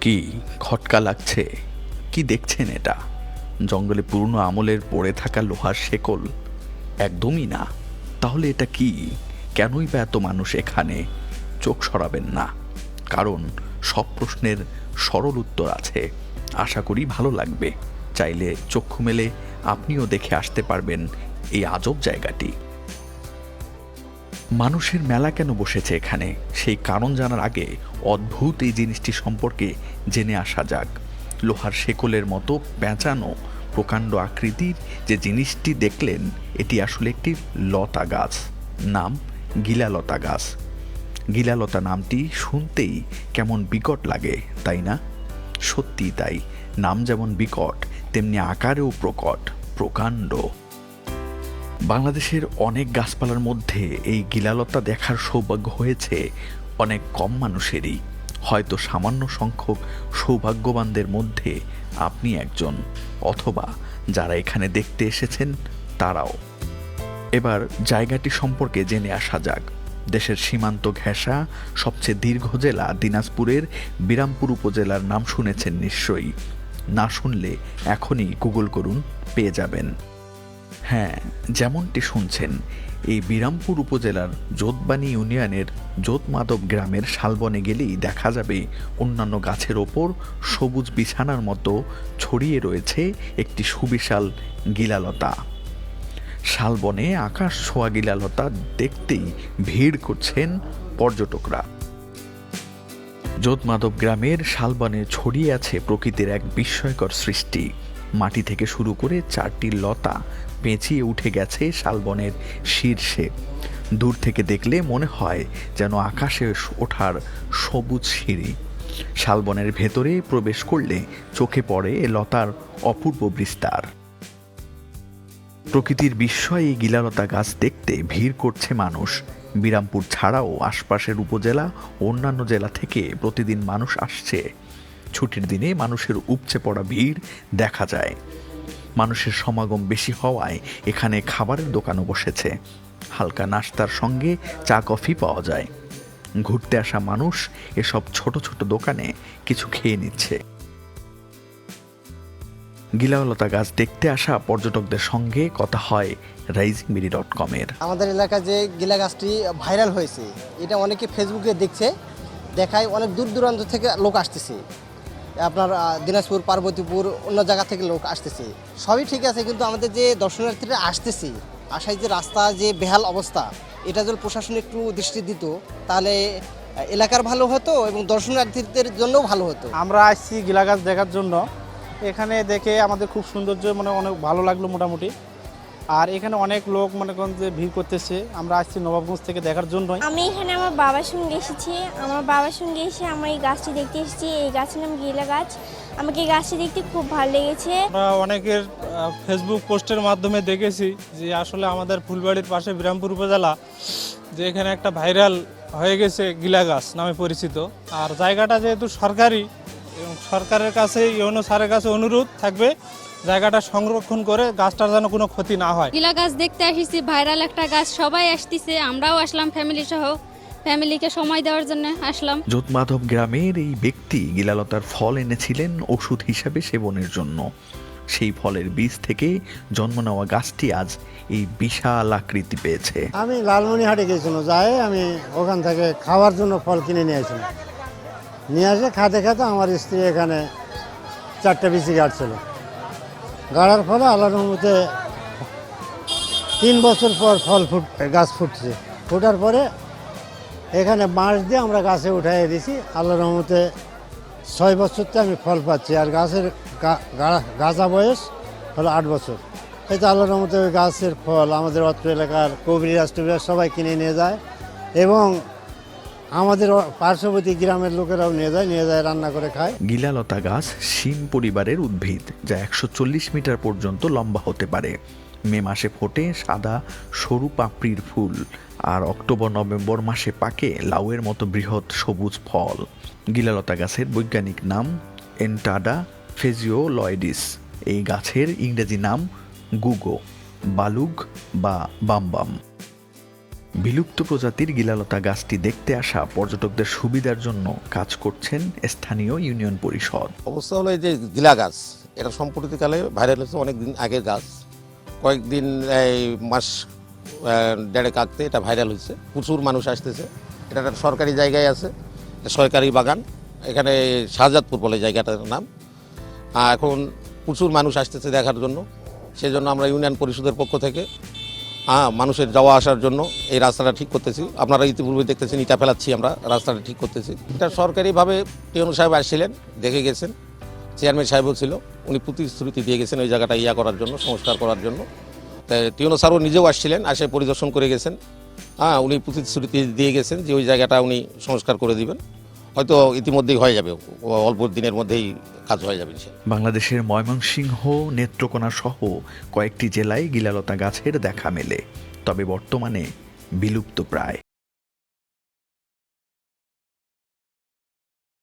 কি খটকা লাগছে? কি দেখছেন এটা? জঙ্গলে পুরনো আমলের পড়ে থাকা লোহার শেকল একদমই না। তাহলে এটা কি? কেনই বা এত মানুষ এখানে? চোখ সরাবেন না। কারণ সব প্রশ্নের সরল উত্তর আছে। আশা করি ভালো লাগবে। চাইলে চক্ষু মেলে আপনিও দেখে আসতে পারবেন এই আজব জায়গাটি। মানুষের মেলা কেন বসেছে এখানে? সেই কারণ জানার আগে অদ্ভুত এই জিনিসটি সম্পর্কে জেনে আসা যাক। লোহার শেকলের মতো পেঁচানো প্রকাণ্ড আকৃতির যে জিনিসটি দেখলেন, এটি আসলে একটি লতা গাছ, নাম গিলালতা গাছ। গিলালতা নামটি শুনতেই কেমন বিকট লাগে, তাই না? সত্যি তাই। নাম যেমন বিকট, তেমনি আকারেও প্রকট, প্রকাণ্ড। বাংলাদেশের অনেক গাছপালার মধ্যে এই গিলালতা দেখার সৌভাগ্য হয়েছে অনেক কম মানুষেরই। হয়তো সামান্য সংখ্যক সৌভাগ্যবানদের মধ্যে আপনি একজন, অথবা যারা এখানে দেখতে এসেছেন, তারাও। এবার জায়গাটি সম্পর্কে জেনে আসা যাক। দেশের সীমান্ত ঘেঁষা, সবচেয়ে দীর্ঘ জেলা দিনাজপুরের বিরামপুর উপজেলার নাম শুনেছেন নিশ্চয়ই। না শুনলে এখনই গুগল করুন, পেয়ে যাবেন। হ্যাঁ যেমনটি শুনছেন, এই বিরামপুর উপজেলার যোতবাণী ইউনিয়নের যোতমাধব গ্রামের শালবনে গেলেই দেখা যাবে অন্যান্য গাছের ওপর সবুজ বিছানার মতো ছড়িয়ে রয়েছে একটি সুবিশাল গিলালতা। শালবনে আকাশ ছোঁয়া গিলালতা দেখতেই ভিড় করছেন পর্যটকরা। যোতমাধব গ্রামের শালবনে ছড়িয়ে আছে প্রকৃতির এক বিস্ময়কর সৃষ্টি। মাটি থেকে শুরু করে চারটি লতা পেঁচিয়ে উঠে গেছে শালবনের শীর্ষে। দূর থেকে দেখলে মনে হয় যেন আকাশে ওঠার সবুজ সিঁড়ি। শালবনের ভেতরে প্রবেশ করলে চোখে পড়ে লতার অপূর্ব বিস্তার। প্রকৃতির বিস্ময় এই গিলালতা গাছ দেখতে ভিড় করছে মানুষ। বিরামপুর ছাড়াও আশপাশের উপজেলা অন্যান্য জেলা থেকে প্রতিদিন মানুষ আসছে। ছুটির দিনে মানুষের উপচে পড়া ভিড় দেখা যায়। মানুষের সমাগম বেশি হওয়ায় এখানে খাবারের দোকানও বসেছে। হালকা নাস্তার সঙ্গে চা, কফি পাওয়া যায়। ঘুরতে আসা মানুষ এসব ছোট ছোট দোকানে কিছু খেয়ে নিচ্ছে। গিলালতা গাছ দেখতে আসা পর্যটকদের সঙ্গে কথা হয় রাইজিং বিডি ডট কমের আমাদের এলাকায় যে গিলা গাছটি ভাইরাল হয়েছে, এটা অনেকে ফেসবুকে দেখছে, দেখায় অনেক দূর দূরান্ত থেকে লোক আসতেছে। আপনার দিনাজপুর, পার্বতীপুর, অন্য জায়গা থেকে লোক আসতেছে। সবই ঠিক আছে, কিন্তু আমাদের যে দর্শনার্থীরা আসতেছে আসায় যে রাস্তা, যে বেহাল অবস্থা, এটা যদি প্রশাসন একটু দৃষ্টি দিত, তাহলে এলাকার ভালো হতো এবং দর্শনার্থীদের জন্যও ভালো হতো। আমরা আসছি গিলাগাছ দেখার জন্য। এখানে দেখে আমাদের খুব সৌন্দর্য মানে অনেক ভালো লাগল মোটামুটি। আর এখানে অনেক লোক মনে করেন যে ভিড় করতেছে। আমরা আসছি নবাবগঞ্জ থেকে দেখার জন্য আমি এখানে আমার বাবার সঙ্গে এসেছি। আমার বাবার সঙ্গে এসে আমরা এই গাছটি দেখতে এসেছি। এই গাছের নাম গিলা গাছ। আমাকে এই গাছটি দেখতে খুব ভালো লেগেছে। আমরা অনেকের ফেসবুক পোস্টের মাধ্যমে দেখেছি যে আসলে আমাদের ফুলবাড়ির পাশে বিরামপুর উপজেলা যে এখানে একটা ভাইরাল হয়ে গেছে গিলা গাছ নামে পরিচিত। আর জায়গাটা যেহেতু সরকারি এবং সরকারের কাছে ইউনো স্যারের কাছে অনুরোধ থাকবে জায়গাটা সংরক্ষণ করে গাছটার যেন কোনো ক্ষতি না হয়। গিলা গাছ দেখতে আসিছি ভাইরাল একটা গাছ সবাই আসতেছে আমরাও আসলাম ফ্যামিলি সহ। ফ্যামিলিকে সময় দেওয়ার জন্য আসলাম। যোতমাধব গ্রামের এই ব্যক্তি গিলালতার ফল এনেছিলেন ওষুধ হিসাবে সেবনের জন্য। সেই ফলের বীজ থেকে জন্ম নেওয়া গাছটি আজ এই বিশাল আকৃতি পেয়েছে। আমি লালমনিহাটে গেছিলাম যাই আমি ওখান থেকে খাওয়ার জন্য ফল কিনে নিয়ে আসলাম। নিয়ে আসে, খাতে খাতে আমার স্ত্রী এখানে চারটে বিচি গাড়ছিল। গাড়ার ফলে আল্লাহর রহমতে তিন বছর পর ফল ফুট, গাছ ফুটছে। ফুটার পরে এখানে বাঁশ দিয়ে আমরা গাছে উঠাই দিছি। আল্লাহ রহমতে ছয় বছরতে আমি ফল পাচ্ছি। আর গাছের গাছা বয়স হলো আট বছর। এই তো আল্লাহর রহমতে ওই গাছের ফল আমাদের অত্র এলাকার কবিরাজ টবিরাজ সবাই কিনে নিয়ে যায়। এবং আমাদের পার্শ্ববর্তী গ্রামের লোকেরাও নিয়ে যায় নিয়ে যায়, রান্না করে খায়। গিলালতা গাছ শিম পরিবারের উদ্ভিদ, যা একশো চল্লিশ মিটার পর্যন্ত লম্বা হতে পারে। মে মাসে ফোটে সাদা, সরু পাপড়ির ফুল, আর অক্টোবর, নভেম্বর মাসে পাকে লাউয়ের মতো বৃহৎ সবুজ ফল। গিলালতা গাছের বৈজ্ঞানিক নাম এন্টাডা ফেজিওলয়েডিস। এই গাছের ইংরেজি নাম গুগো, বালুগ বা বামবাম বিলুপ্ত প্রজাতির গিলালতা গাছটি দেখতে আসা পর্যটকদের সুবিধার জন্য কাজ করছেন স্থানীয় ইউনিয়ন পরিষদ। অবস্থা হলো এই যে গিলা গাছ এটা সম্প্রতিকালে ভাইরাল হয়েছে অনেক দিন আগের গাছ। কয়েকদিন এই মাস আহ, দেড়েক আগতে এটা ভাইরাল হয়েছে। প্রচুর মানুষ আসতেছে। এটা একটা সরকারি জায়গায় আছে সরকারি বাগান। এখানে শাহজাদপুর বলে জায়গাটার নাম। এখন প্রচুর মানুষ আসতেছে দেখার জন্য। সেজন্য আমরা ইউনিয়ন পরিষদের পক্ষ থেকে হ্যাঁ মানুষের যাওয়া আসার জন্য এই রাস্তাটা ঠিক করতেছি। আপনারা ইতিপূর্বে দেখতেছেন, ইটা ফেলাচ্ছি আমরা, রাস্তাটা ঠিক করতেছি। এটা সরকারিভাবে টিউন সাহেব আসছিলেন, দেখে গেছেন। চেয়ারম্যান সাহেবও ছিল, উনি প্রতিশ্রুতি দিয়ে গেছেন ওই জায়গাটা ইয়া করার জন্য, সংস্কার করার জন্য। তাই টিউনো স্যারও নিজেও আসছিলেন, আসে পরিদর্শন করে গেছেন। হ্যাঁ উনি প্রতিশ্রুতি দিয়ে গেছেন যে ওই জায়গাটা উনি সংস্কার করে দিবেন। হয়তো ইতিমধ্যেই হয়ে যাবে অল্প দিনের মধ্যেই কাজ হয়ে যাবে বাংলাদেশের ময়মনসিংহ নেত্রকোনা সহ কয়েকটি জেলায় গিলালতা গাছের দেখা মেলে, তবে বর্তমানে বিলুপ্ত প্রায়।